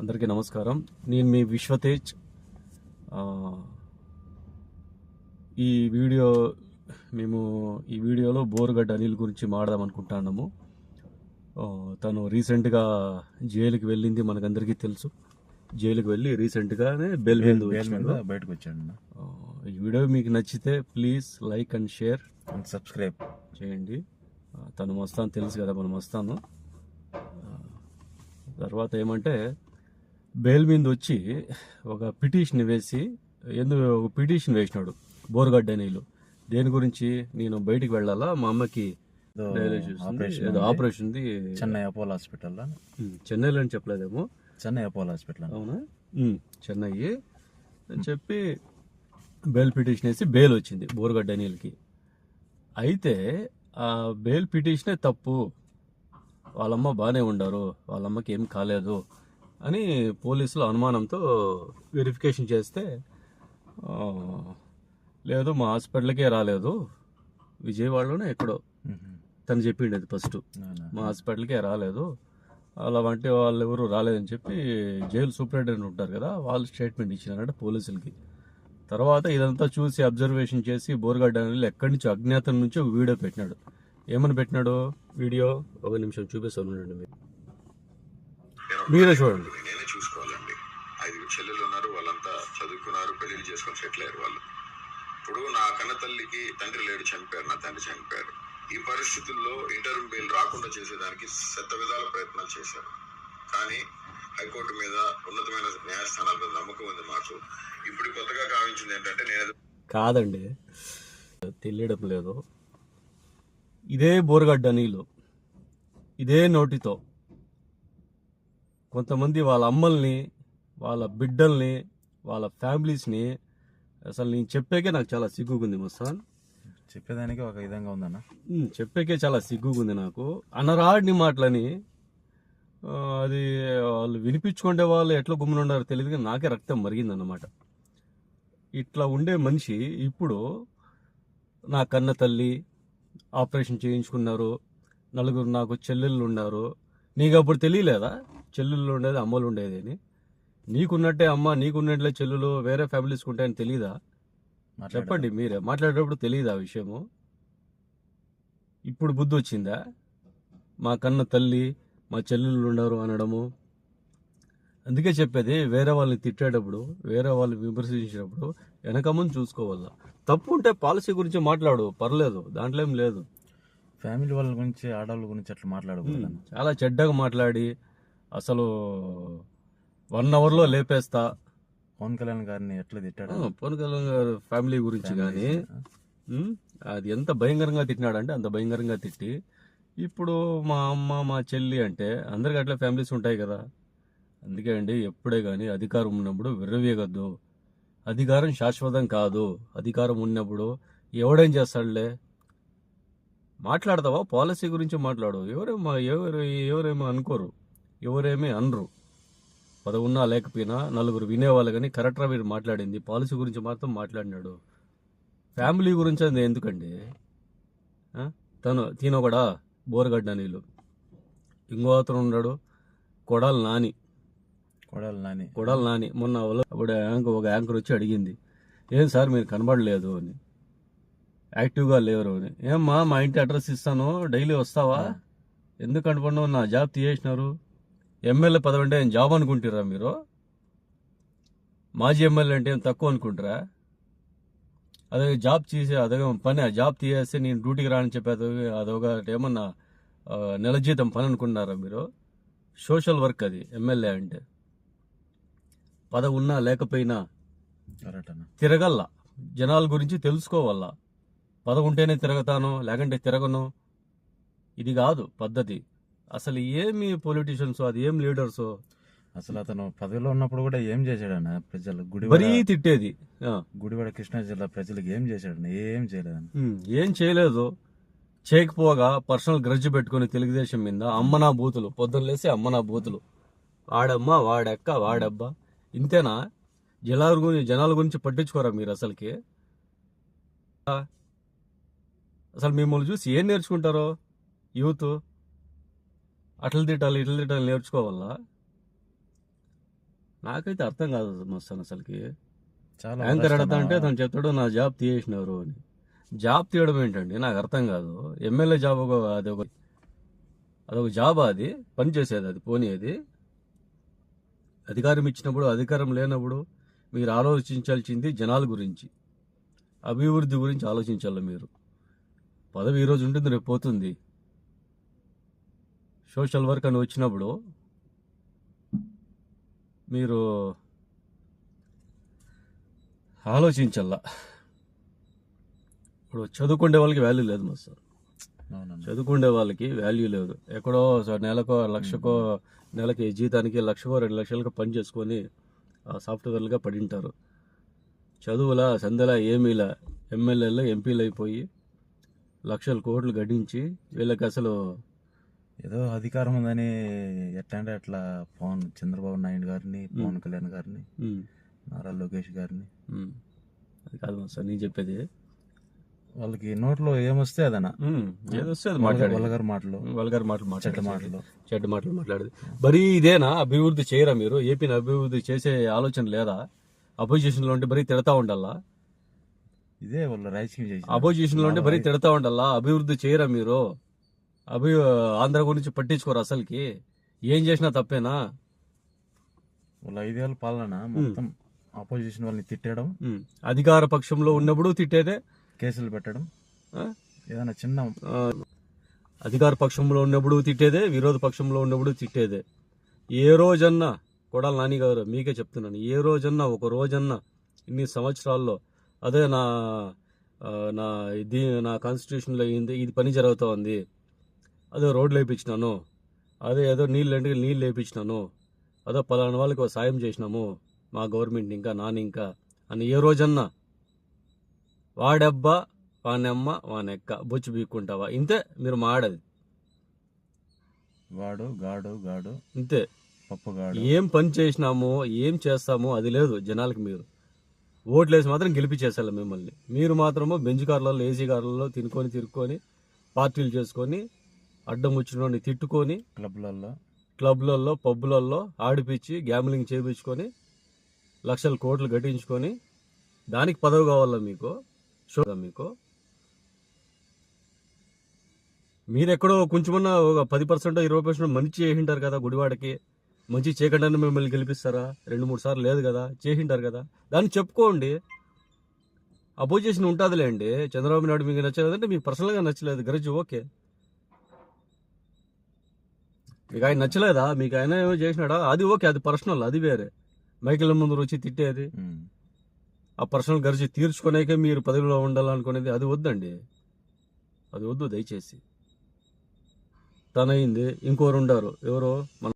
అందరికీ నమస్కారం. నేను మీ విశ్వతేజ్. ఈ వీడియో మేము ఈ వీడియోలో బోరుగడ్డ అనిల్ గురించి మాడదాం అనుకుంటున్నాము. తను రీసెంట్గా జైలుకి వెళ్ళింది మనకందరికీ తెలుసు. జైలుకి వెళ్ళి రీసెంట్గానే బెల్ బేల్. బయటకు వచ్చాడు. ఈ వీడియో మీకు నచ్చితే please like and share and subscribe. చేయండి. తను మస్తాను తెలుసు కదా మనం వస్తాను తర్వాత ఏమంటే బెయిల్ మీద వచ్చి ఒక పిటిషన్ వేసి ఎందుకు ఒక పిటిషన్ వేసినాడు బోర్గడ్డ నీళ్ళు దేని గురించి నేను బయటికి వెళ్ళాలా? మా అమ్మకి ఏదో ఆపరేషన్ ఉంది. చెన్నై అపోలో హాస్పిటల్లో. చెన్నైలో అని చెప్పలేదేమో. చెన్నై అపోలో హాస్పిటల్ అవునా? చెన్నై అని చెప్పి బెయిల్ పిటిషన్ వేసి బెయిల్ వచ్చింది బోరుగడ్డ నీళ్ళకి అయితే ఆ బెయిల్ పిటిషనే తప్పు. వాళ్ళమ్మ బాగానే ఉండారు. వాళ్ళమ్మకి ఏం కాలేదు. అని పోలీసులు అనుమానంతో వెరిఫికేషన్ చేస్తే లేదు మా హాస్పిటల్కే రాలేదు. విజయవాడలోనే ఎక్కడో. తను చెప్పిండు అది ఫస్ట్ మా హాస్పిటల్కే రాలేదు. అలా వంటి వాళ్ళు ఎవరు రాలేదని చెప్పి జైలు సూపరింటెండెంట్ ఉంటారు కదా వాళ్ళు స్టేట్మెంట్ ఇచ్చినారంట పోలీసులకి. తర్వాత ఇదంతా చూసి అబ్జర్వేషన్ చేసి బోర్గడ్డ ఎక్కడి నుంచి అజ్ఞాతం నుంచి ఒక వీడియో పెట్టినాడు. ఏమని పెట్టినాడు వీడియో? ఒక నిమిషం చూపిస్తాను ఉండండి. మీరు మీరే చూడండి. నేనే చూసుకోవాలండి. ఐదుగురు చెల్లెలు ఉన్నారు వాళ్ళంతా చదువుకున్నారు పెళ్ళిళ్ళు చేసుకొని సెటిల్ అయ్యారు వాళ్ళు. ఇప్పుడు నా కన్న తల్లికి తండ్రి లేడు చనిపోయారు నా తండ్రి చనిపోయారు. ఈ పరిస్థితుల్లో ఇంటర్వ్యూ బెయిల్ రాకుండా చేసేదానికి శత విధాల ప్రయత్నాలు చేశారు. కానీ హైకోర్టు మీద ఉన్నతమైన న్యాయస్థానాల మీద నమ్మకం ఉంది మాకు. ఇప్పుడు కొత్తగా కావించింది ఏంటంటే నేను కాదండి. తెలియడం లేదు. ఇదే బోరగడ్డ నీళ్ళు. ఇదే నోటితో. కొంతమంది వాళ్ళ అమ్మల్ని వాళ్ళ బిడ్డల్ని వాళ్ళ ఫ్యామిలీస్ని అసలు నేను చెప్పాకే నాకు చాలా సిగ్గుకుంది ముస్తాన్. చెప్పేదానికి ఒక విధంగా ఉందన్న? చెప్పాకే చాలా సిగ్గుకుంది నాకు. అనరాడిని మాటలని అది వాళ్ళు వినిపించుకుంటే వాళ్ళు ఎట్లా గుమ్మని ఉండారో తెలియదు కానీ నాకే రక్తం మరిగిందన్నమాట. ఇట్లా ఉండే మనిషి ఇప్పుడు నా కన్న తల్లి ఆపరేషన్ చేయించుకున్నారు నలుగురు నాకు చెల్లెళ్ళు ఉన్నారు నీకు అప్పుడు తెలియలేదా? చెల్లెళ్ళు ఉండేది అమ్మలు ఉండేది అని. నీకున్నట్టే అమ్మ నీకున్నట్లే చెల్లెలు వేరే ఫ్యామిలీస్కి ఉంటాయని తెలియదా. చెప్పండి మీరే. మాట్లాడేటప్పుడు తెలియదు ఆ విషయము? ఇప్పుడు బుద్ధి వచ్చిందా? మా కన్న తల్లి మా చెల్లెళ్ళు ఉండరు అనడము. అందుకే చెప్పేది వేరే వాళ్ళని తిట్టేటప్పుడు వేరే వాళ్ళని విమర్శించినప్పుడు వెనక ముందు చూసుకోవాలా. తప్పు ఉంటే పాలసీ గురించి మాట్లాడు పర్లేదు దాంట్లో ఏం లేదు. ఫ్యామిలీ వాళ్ళ గురించి ఆడవాళ్ళ గురించి అట్లా మాట్లాడకూడదు. చాలా చెడ్డగా మాట్లాడి అసలు వన్ అవర్లో లేపేస్తా. పవన్ కళ్యాణ్ గారిని ఎట్లా తిట్టాడు? పవన్ కళ్యాణ్ గారి ఫ్యామిలీ గురించి కానీ అది ఎంత భయంకరంగా తిట్టినాడంటే అంత భయంకరంగా తిట్టి ఇప్పుడు మా అమ్మ మా చెల్లి అంటే అందరికి అట్లా ఫ్యామిలీస్ ఉంటాయి కదా. అందుకే అండి ఎప్పుడే కానీ అధికారం ఉన్నప్పుడు విర్రవీయగద్దు. అధికారం శాశ్వతం కాదు. అధికారం ఉన్నప్పుడు ఎవడేం చేస్తాడులే? మాట్లాడతావా? పాలసీ గురించి మాట్లాడు ఎవరేమో ఎవరు ఎవరేమో అనుకోరు. ఎవరేమీ అనరు. పదవున్నా లేకపోయినా నలుగురు వినేవాళ్ళు కానీ కరెక్ట్గా మీరు మాట్లాడింది. పాలసీ గురించి మాత్రం మాట్లాడినాడు. ఫ్యామిలీ గురించి అది ఎందుకండి? తను తినొకడా? బోరగడ్డ నీళ్ళు. ఇంకో అతను ఉన్నాడు. కొడాలి నాని. కొడాలి నాని. కొడాలి నాని. మొన్న వాళ్ళ- అప్పుడు యాంకర్ ఒక యాంకర్ వచ్చి అడిగింది. ఏం సార్ మీరు కనబడలేదు అని. యాక్టివ్గా లేరు. అని ఏమ్మా మా ఇంటి అడ్రస్ ఇస్తాను డైలీ వస్తావా? ఎందుకు కనపడినావు నా జాబ్ తీయేసినారు. ఎమ్మెల్యే పదవి అంటే ఏం జాబ్ అనుకుంటారా మీరు? మాజీ ఎమ్మెల్యే అంటే ఏం తక్కువ అనుకుంటారా అదే జాబ్ తీసే అదే పని ఆ జాబ్ తీసేస్తే నేను డ్యూటీకి రాని చెప్పి అదొక అదొక ఏమన్నా నెల జీతం పని అనుకున్నారా మీరు? సోషల్ వర్క్ అది ఎమ్మెల్యే అంటే. పదవి ఉన్నా లేకపోయినా తిరగల్లా. జనాల గురించి తెలుసుకోవాలా పదవి ఉంటేనే తిరగతాను లేకంటే తిరగను. ఇది కాదు పద్ధతి. అసలు ఏమి పొలిటీషియన్స్ అది ఏం లీడర్స్ అసలు అతను పదవిలో ఉన్నప్పుడు కూడా ఏం చేశాడన్న ప్రజలు? మరీ గుడివాడ తిట్టేది గుడివాడ కృష్ణా జిల్లా ప్రజలకు ఏం చేశాడన్న? ఏం చేయలేదన్న. ఉమ్, ఏం చేయలేదు. చేయకపోగా పర్సనల్ గ్రడ్జ్ పెట్టుకుని తెలుగుదేశం మీద అమ్మనా బూతులు పొద్దున్న లేసి అమ్మనా బూతులు. వాడమ్మ వాడెక్క వాడబ్బా. ఇంతేనా? జనాల గురించి జనాల గురించి పట్టించుకోరా మీరు అసలుకి? అసలు మిమ్మల్ని చూసి ఏం నేర్చుకుంటారో? యూత్. అట్లా తిట్టాలి ఇట్లా తిట్టాలి నేర్చుకోవాలా? నాకైతే అర్థం కాదు మస్తాన్ అసలుకి. చాలా యాంకర్ అడతా అంటే. తను చెప్తాడు నా జాబ్ తీయేసినారు అని. జాబ్ తీయడం ఏంటండి? నాకు అర్థం కాదు. ఎమ్మెల్యే జాబ్ ఒక అది ఒక అదొక జాబ్ అది. పని చేసేది అది పోనీ అది అధికారం ఇచ్చినప్పుడు అధికారం లేనప్పుడు మీరు ఆలోచించాల్సింది జనాల గురించి. అభివృద్ధి గురించి ఆలోచించాలి మీరు? పదవి ఈరోజు ఉంటుంది రేపు పోతుంది. సోషల్ వర్క్ అని వచ్చినప్పుడు మీరు ఆలోచించాల ఇప్పుడు చదువుకునే వాళ్ళకి వాల్యూ లేదు మా సార్. చదువుకునే వాళ్ళకి వాల్యూ లేదు. ఎక్కడో నెలకో లక్షకో నెలకి జీతానికి లక్షకో రెండు లక్షలకు పని చేసుకొని ఆ సాఫ్ట్వేర్లుగా పడింటారు. చదువులా సందలా ఏమీలా ఎమ్మెల్యేలు ఎంపీలు అయిపోయి లక్షల కోట్లు గడించి వీళ్ళకి అసలు ఏదో అధికారం ఉందని ఎట్లా అంటే అట్లా పవన్ చంద్రబాబు నాయుడు గారిని పవన్ కళ్యాణ్ గారిని నారా లోకేష్ గారిని. అది కాదు సార్ నేను చెప్పేది. వాళ్ళకి నోట్లో ఏమొస్తే అదన? ఉమ్, ఏదో వస్తే అది మాట్లాడేది. వల్గర్ మాటలు. వల్గారు మాటలు చెడ్డ మాట్లాడే మాటలు. చెడ్డ మాటలు మాట్లాడేది. మరి ఇదేనా? అభివృద్ధి చేయరా మీరు? ఏపీని అభివృద్ధి చేసే ఆలోచన లేదా? అపోజిషన్లో ఉంటే బరీ తిడతా ఉండాలా? ఇదే వాళ్ళు రాజకీయం చేసి అపోజిషన్లో ఉంటే బరీ తిడతా ఉండాలా? అభివృద్ధి చేయరా మీరు? అభి ఆంధ్ర గురించి పట్టించుకోరు అసలుకి? ఏం చేసినా తప్పేనా? వాళ్ళ ఐదేళ్ళ పాలన మొత్తం ఆపోజిషన్ వాళ్ళని తిట్టడం. అధికార పక్షంలో ఉన్నప్పుడు తిట్టేదే? కేసులు పెట్టడం? ఏదైనా చిన్న అధికార పక్షంలో ఉన్నప్పుడు తిట్టేదే విరోధ పక్షంలో ఉన్నప్పుడు తిట్టేదే. ఏ రోజన్నా కొడాలి నాని గారు మీకే చెప్తున్నాను. ఏ రోజన్నా ఒక రోజన్నా ఇన్ని సంవత్సరాల్లో అదే నా నా ఇది నా కాన్స్టిట్యూషన్లో అయింది ఇది పని జరుగుతూ ఉంది అదే రోడ్లు వేయించినాను అదే ఏదో నీళ్ళు అంటే నీళ్ళు వేయించినాను అదో పలానా వాళ్ళకి సాయం చేసినాము. మా గవర్నమెంట్ ఇంకా నాని ఇంకా అని ఏ రోజన్నా. వాడబ్బా వానమ్మ వానెక్క బొచ్చు బీక్కుంటావా. ఇంతే మీరు మాడది. వాడు గాడు గాడు ఇంతే. ఏం పని చేసినామో ఏం చేస్తామో అది లేదు జనాలకి మీరు. ఓట్లేసి మాత్రం గెలిపించేసాలి మిమ్మల్ని. మీరు మాత్రము బెంచ్ కార్లలో ఏసీ కార్లలో తినుకొని తిరుక్కొని పార్టీలు చేసుకొని అడ్డం వచ్చిన తిట్టుకొని క్లబ్లలో క్లబ్లలో పబ్బులలో ఆడిపించి గ్యామ్లింగ్ చేయించుకొని లక్షల కోట్లు గట్టించుకొని దానికి పదవి కావాలా మీకు? షో మీకు? మీరెక్కడో కొంచెమన్నా ఒక పది పర్సెంట్ ఇరవై పర్సెంట్ మంచి చేసింటారు కదా గుడివాడకి. మంచి చేయకుండా మిమ్మల్ని గెలిపిస్తారా? రెండు మూడు సార్లు లేదు కదా చేసింటారు కదా. దాన్ని చెప్పుకోండి. అపోజిషన్ ఉంటుందిలేండి. చంద్రబాబు నాయుడు మీకు నచ్చలేదంటే మీకు పర్సనల్గా నచ్చలేదు. గరజు ఓకే. మీకు ఆయన నచ్చలేదా? మీకు ఆయన ఏమో చేసినాడా? అది ఓకే అది పర్సనల్ అది వేరే. మైకిల్ ముందు వచ్చి తిట్టేది. ఆ పర్సనల్ గరిచి తీర్చుకునేకే మీరు పదవిలో ఉండాలనుకునేది అది వద్దండి. అది వద్దు దయచేసి. తనయింది ఇంకోరు ఉండారు ఎవరో మన